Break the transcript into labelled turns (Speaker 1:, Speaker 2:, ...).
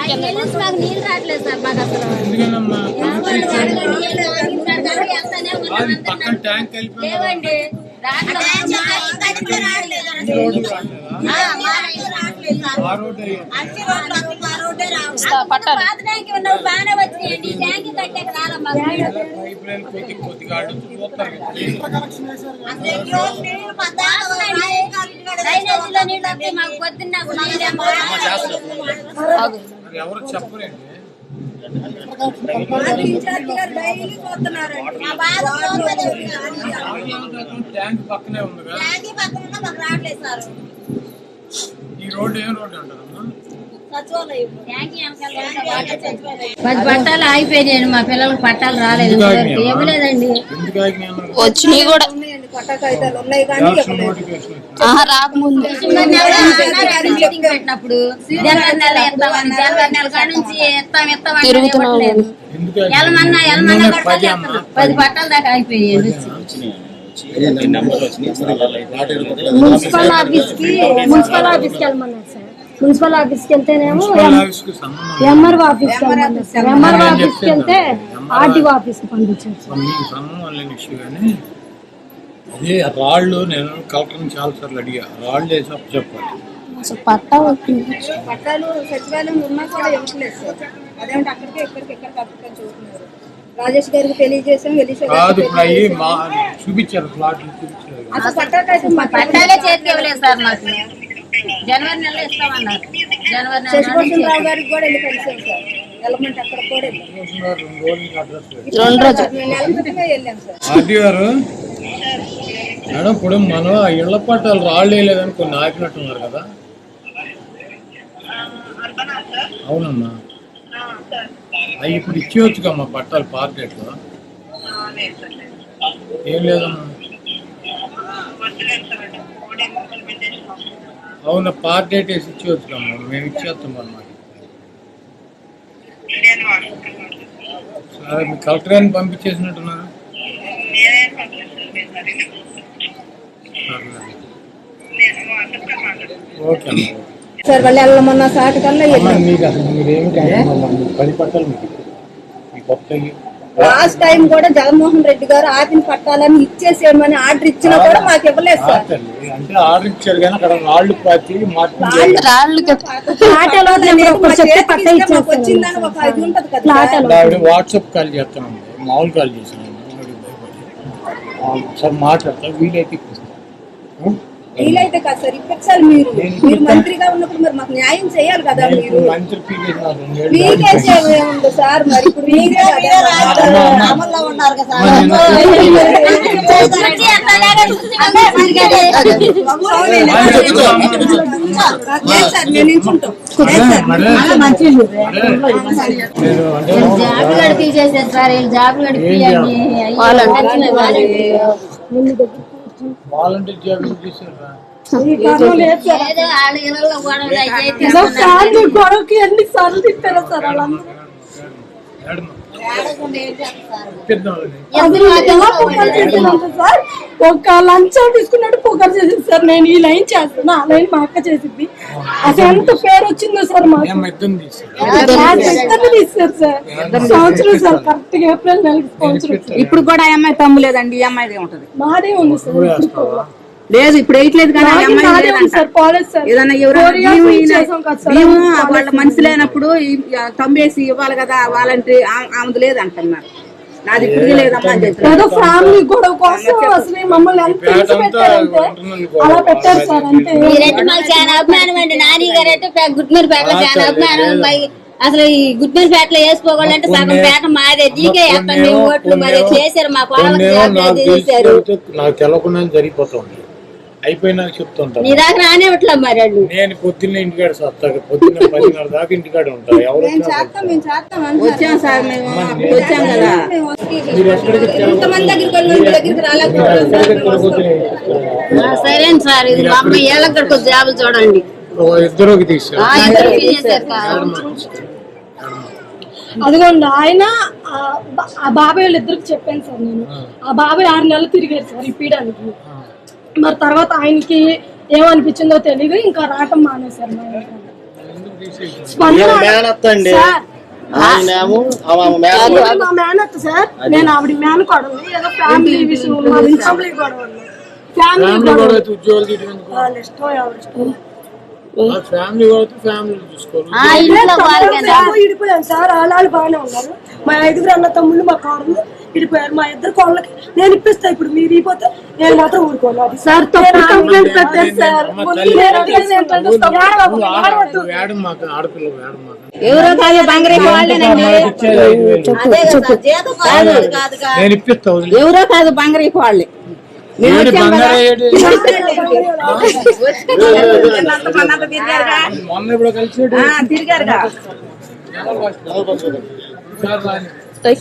Speaker 1: మాకు నీళ్ళు రావట్లేదు సార్ మాకు అసలు.
Speaker 2: పక్కన ట్యాంక్
Speaker 1: లేవండి. ఉన్నప్పుడు బాగానే వచ్చినాయండి. ట్యాంక్ రాలే మాకు. పొద్దున్న.
Speaker 2: మరి ఎవరు చెప్పరండి. ట్యాంక్ పక్కనే
Speaker 1: సార్.
Speaker 2: ఈ రోడ్డు ఏం రోడ్డు అంటారమ్మా.
Speaker 1: పది పట్టాలు ఆగిపోయినాయండి మా పిల్లలకు పట్టాలు రాలేదు. ఇవ్వలేదండి?
Speaker 3: వచ్చినాయి కూడా రాకముందు.
Speaker 1: పెట్టినప్పుడు? జనవరి నెల ఇస్తామని జనవరి నెల కాడ నుంచి ఇస్తాం ఇస్తాం అంటే
Speaker 3: తిరుగుతున్నాం.
Speaker 1: ఇవ్వట్లేదు.
Speaker 2: ఎందుకు ఆగినాయి?
Speaker 1: ఎలమన్నా
Speaker 2: పది
Speaker 1: పట్టాల దాకా అయిపోయాయి
Speaker 4: మున్సిపల్ ఆఫీస్కి మున్సిపల్ ఆఫీస్కి వెళ్ళమన్నారు సార్. మున్సిపల్
Speaker 2: ఆఫీస్కి వెళ్తేనేమో.
Speaker 4: ఎంఆర్ఓ ఆఫీస్ ఎంఆర్ఓ ఆఫీస్కి వెళ్తే ఆర్టీఓ ఆఫీస్కి పంపించారు
Speaker 2: అదే రాళ్ళు నేను కలెక్టర్ని చాలా సార్లు అడిగా రాళ్ళు వేసి అప్పు చెప్పాలి
Speaker 3: అసలు పట్టా వచ్చింది
Speaker 5: పట్టాలు సచివాలయం ఉన్నా కూడా ఇవ్వట్లేదు సార్. అదేంటి అక్కడికి చూస్తున్నారు. రాజేష్ గారికి తెలియజేసాం ఎలీషా
Speaker 2: కాదు ఇప్పుడు అయ్యి మా చూపించారు చూపించారు.
Speaker 5: అసలు పట్టాలు అయితే మా
Speaker 1: పట్టాలే చేతికి ఇవ్వలేదు సార్ మాకు. జనవరి నెలలో ఇస్తామన్నారు. జనవరి నెల
Speaker 5: శశిభూషణ్ రావు గారికి కూడా వెళ్ళి కలిసాం సార్. వెళ్ళమంటే అక్కడ కూడా వెళ్ళాం.
Speaker 2: రెండు
Speaker 3: రోజులు
Speaker 5: నెల వెళ్ళాం సార్.
Speaker 2: ఆర్టీ గారు మేడం ఇప్పుడు మనం ఆ ఇళ్ళ పట్టాలు రాళ్ళు వేయలేదని కొన్ని ఆపినట్టున్నారు కదా? అవునమ్మా. అవి ఇప్పుడు ఇచ్చేవచ్చుకమ్మా పట్టాలు పార్కెట్లో ఏం లేదమ్మా. అవునా పార్ట్ డేట్ వేసి ఇచ్చేవచ్చుకమ్మా మేము ఇచ్చేస్తాం అన్నమాట. సరే మీ కలెక్టర్ గారిని పంపించేసినట్టున్నారు?
Speaker 5: సార్ వాళ్ళు వెళ్ళమన్న సాటి కల్లా
Speaker 2: అమ్మా
Speaker 5: వెళ్ళాం.
Speaker 2: మీకు అసలు మీరేమి టెన్షన్ అవ్వమ్మా. మీకు పది పట్టాలు మీకు? మీ కొత్తవి
Speaker 5: లాస్ట్ టైం కూడా జగన్మోహన్ రెడ్డి గారు ఆపిన పట్టాలని ఇచ్చేసేయమని ఆర్డర్ ఇచ్చినా కూడా మాకు ఇవ్వలేదు సార్.
Speaker 2: అంటే ఆర్డర్ ఇచ్చారు కానీ అక్కడ రాళ్ళు పాతి వాట్సాప్ కాల్ చేస్తానండి మామూలు కాల్ చేశాను. ఆవిడ భయపడి సార్ మాట్లాడతా. వీలైతే
Speaker 5: కాదు సార్ మీరు. మీరు మంత్రిగా ఉన్నప్పుడు మరి మాకు న్యాయం చేయాలి కదా మీరు.
Speaker 2: మంత్రి
Speaker 5: మీకే సార్ మరి ఇప్పుడు. అమల్లో ఉన్నారు కదా సార్
Speaker 1: జాబ్ సార్ జాబ్ గడిపియండి
Speaker 2: వాలంటీర్ జాబ్
Speaker 4: గొడవకి ఎన్ని సార్లు తిప్పారు సార్ వాళ్ళందరూ సార్ ఒక లంచం తీసుకున్నట్టు పొగరు చేసింది సార్ నేను ఈ లైన్ చేస్తాను ఆ లైన్ మా అక్క చేసింది అసలు ఎంత పేరు వచ్చిందో సార్
Speaker 2: ఇద్దరు
Speaker 4: తీస్తారు సార్. సంవత్సరం సార్ కరెక్ట్గా ఏప్రిల్ నెలకి సంవత్సరం సార్.
Speaker 6: ఇప్పుడు కూడా ఆ అమ్మాయి తమ్ము లేదండి ఈ అమ్మాయిదే ఉంటది.
Speaker 4: మాదే ఉంది సార్.
Speaker 6: లేదు ఇప్పుడు వేయట్లేదు కానీ ఏదన్నా వాళ్ళ మనిషి లేనప్పుడు తమ్మేసి ఇవ్వాలి కదా వాలంటీ ఆమెది లేదు అంటున్నారు నాది ఇప్పుడు లేదమ్మా అని చెప్పారు
Speaker 4: ఏదో ఫ్యామిలీ గొడవ కోసం అసలు మమ్మల్ని ఎంత హింస పెట్టారంటే అలా పెట్టారు సార్ అంతే.
Speaker 1: మీరంటే మాకు చాలా అభిమానం అండి. నాని గారు చాలా అభిమానం. అసలు ఈ వేసుకోవాలంటే సగం పేట మాదే. దీకే వేస్తాం మేము ఓట్లు మరి చేశారు మా జాబ్
Speaker 2: నాకు తెలవకుండా జరిగిపోతుంది. అయిపోయినాక చెప్తుంటాను
Speaker 1: నీ దాకా రానివ్వట్లే మరి వాళ్ళు.
Speaker 2: నేను పొద్దున్నే ఇంటికాడ సత్తా పొద్దున్న పదిన్నర దాకా ఇంటికాడ ఉంటా ఎవరు
Speaker 5: మేము చేస్తాం మేము చేస్తాం.
Speaker 6: వచ్చాం సార్ మేము వచ్చాం కదా.
Speaker 2: మీరు
Speaker 5: ఇంతమంది దగ్గరికి దగ్గరికి రాలేకపోతున్నాం సార్.
Speaker 1: సార్ ఇది మా అమ్మ వచ్చి జాబులు చూడండి.
Speaker 2: ఇద్దరుకి తీసారు.
Speaker 4: అదిగోండి ఆయన ఆ బాబాయ్ వాళ్ళిద్దరికి చెప్పాను సార్ నేను. ఆ. బాబాయ్ ఆరు నెలలు తిరిగారు సార్ ఇప్పించడానికి మరి తర్వాత ఆయనకి ఏమనిపించిందో తెలియదు ఇంకా రావటం మానేశారు మా ఇంట్లో. స్పందన
Speaker 7: మేనత్తండి ఆయనేమో
Speaker 4: మా మేనత్త. సార్. నేను ఆవిడ మేనకోడలు. ఏదో ఫ్యామిలీ విషయం ఫ్యామిలీ గొడవ ఉంది. ఫ్యామిలీ
Speaker 2: ఫ్యామిలీ
Speaker 4: గొడవ
Speaker 2: ఫ్యామిలీ
Speaker 4: సార్, వాళ్ళు వాళ్ళు బాగానే ఉన్నారు. మా ఐదుగురు అన్న తమ్ముళ్ళు మా కోడలు ఇడిపోయారు. మా ఇద్దరు కోళ్ళకి నేను ఇప్పిస్తా ఇప్పుడు మీరు ఇపోతే నేను మాత్రం ఊరుకోను. అది సార్ తప్పు కంప్లైంట్ పెట్టారు
Speaker 6: ఎవరో కాదు బంగారీ వాళ్ళేనండి. ఎవరో కాదు బంగారీ వాళ్ళే.
Speaker 2: మొన్న ఇప్పుడు కలిసి
Speaker 6: తిరిగారుగా.
Speaker 2: సార్.